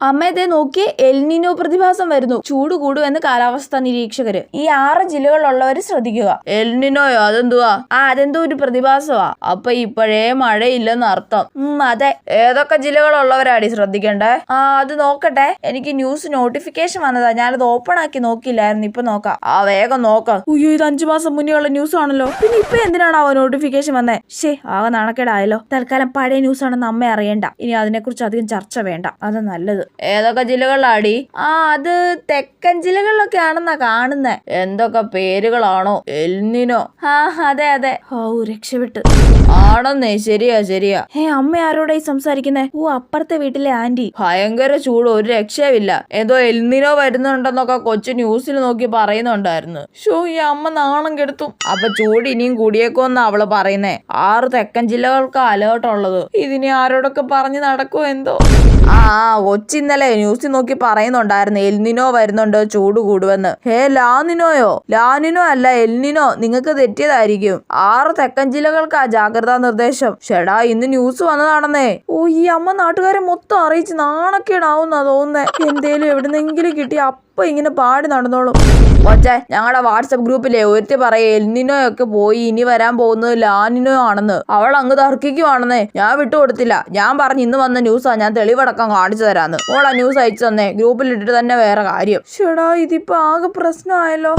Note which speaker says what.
Speaker 1: അമ്മ ഇതേ നോക്കി എൽനിനോ പ്രതിഭാസം വരുന്നു. ചൂട് കൂടുമെന്ന് കാലാവസ്ഥാ നിരീക്ഷകര്. ഈ ആറ് ജില്ലകളിലുള്ളവര് ശ്രദ്ധിക്കുക. എൽനിനോയോ അതെന്തുവാ? ആ അതെന്തോ ഒരു പ്രതിഭാസമാ. അപ്പൊ ഇപ്പോഴേ മഴയില്ലെന്ന് അർത്ഥം. ഉം അതെ. ഏതൊക്കെ ജില്ലകളുള്ളവരാടി ശ്രദ്ധിക്കണ്ടേ? ആ അത് നോക്കട്ടെ. എനിക്ക് ന്യൂസ് നോട്ടിഫിക്കേഷൻ വന്നതാ. ഞാനത് ഓപ്പൺ ആക്കി നോക്കിയില്ലായിരുന്നു. ഇപ്പൊ നോക്കാം. ആ വേഗം നോക്കാം. അയ്യോ ഇത് അഞ്ചു മാസം മുന്നേ ഉള്ള ന്യൂസ് ആണല്ലോ പിന്നെ ഇപ്പൊ ആ നോട്ടിഫിക്കേഷൻ വന്നേ? ഷേ ആകെ നാണക്കേടായല്ലോ. തൽക്കാലം പഴയ ന്യൂസ് ആണെന്ന് അമ്മ അറിയണ്ട. ഇനി അതിനെക്കുറിച്ച് അധികം ചർച്ച വേണ്ട. അത് നല്ലത്. ഏതൊക്കെ ജില്ലകളിലാടി? ആ അത് തെക്കൻ ജില്ലകളിലൊക്കെ ആണെന്നാ കാണുന്നേ. എന്തൊക്കെ പേരുകളാണോ? എൽനിനോ. ആ അതെ അതെ. ഓ രക്ഷപ്പെട്ടു. ആണെന്നേ ശരിയാ ശരിയാ. ഏ അമ്മ ആരോടായി സംസാരിക്കുന്നേ? ഓ അപ്പുറത്തെ വീട്ടിലെ ആന്റി. ഭയങ്കര ചൂട് ഒരു രക്ഷയുമില്ല. ഏതോ എൽനിനോ വരുന്നുണ്ടെന്നൊക്കെ കൊച്ചു ന്യൂസിൽ നോക്കി പറയുന്നുണ്ടായിരുന്നു. ഷോ ഈ അമ്മ നാണം കെടുത്തും. അപ്പൊ ചൂട് ഇനിയും കൂടിയേക്കോന്നാ അവൾ പറയുന്നേ. ആറ് തെക്കൻ ജില്ലകൾക്ക് അലേർട്ടുള്ളത് ഇതിനി ആരോടൊക്കെ പറഞ്ഞു നടക്കുമോ എന്തോ? ആ കൊച്ചി ഇന്നലെ ന്യൂസിൽ നോക്കി പറയുന്നുണ്ടായിരുന്നു എൽനിനോ വരുന്നുണ്ട് ചൂട് കൂടുവെന്ന് ഹേ ലാനിനോയോ ലാനിനോ അല്ല എൽനിനോ നിങ്ങൾക്ക് തെറ്റിയതായിരിക്കും. ആറ് തെക്കൻ ജില്ലകൾക്കാ ജാഗ്രതാ നിർദ്ദേശം. ഷെടാ ഇന്ന് ന്യൂസ് വന്നതാണെന്നേ. ഓ ഈ അമ്മ നാട്ടുകാരെ മൊത്തം അറിയിച്ച് നാണക്കേടാവുന്ന തോന്നുന്നേ. എന്തേലും എവിടുന്നെങ്കിലും കിട്ടി അപ്പൊ ഇങ്ങനെ പാടി നടന്നോളും. ഒച്ചേ ഞങ്ങളുടെ വാട്സപ്പ് ഗ്രൂപ്പിലെ ഒരുത്തി പറയേ എൽനിനോയൊക്കെ പോയി ഇനി വരാൻ പോകുന്നത് ലാനിനോ ആണെന്ന്. അവൾ അങ്ങ് തർക്കിക്കുവാണെന്നേ. ഞാൻ വിട്ടുകൊടുത്തില്ല. ഞാൻ പറഞ്ഞു ഇന്ന് വന്ന ന്യൂസാ ഞാൻ തെളിവടക്കം കാണിച്ചു തരാന്ന്. ആ ന്യൂസ് അയച്ചു തന്നെ. ഗ്രൂപ്പിലിട്ടിട്ട് തന്നെ വേറെ കാര്യം. ഇതിപ്പോ ആകെ പ്രശ്നമായല്ലോ.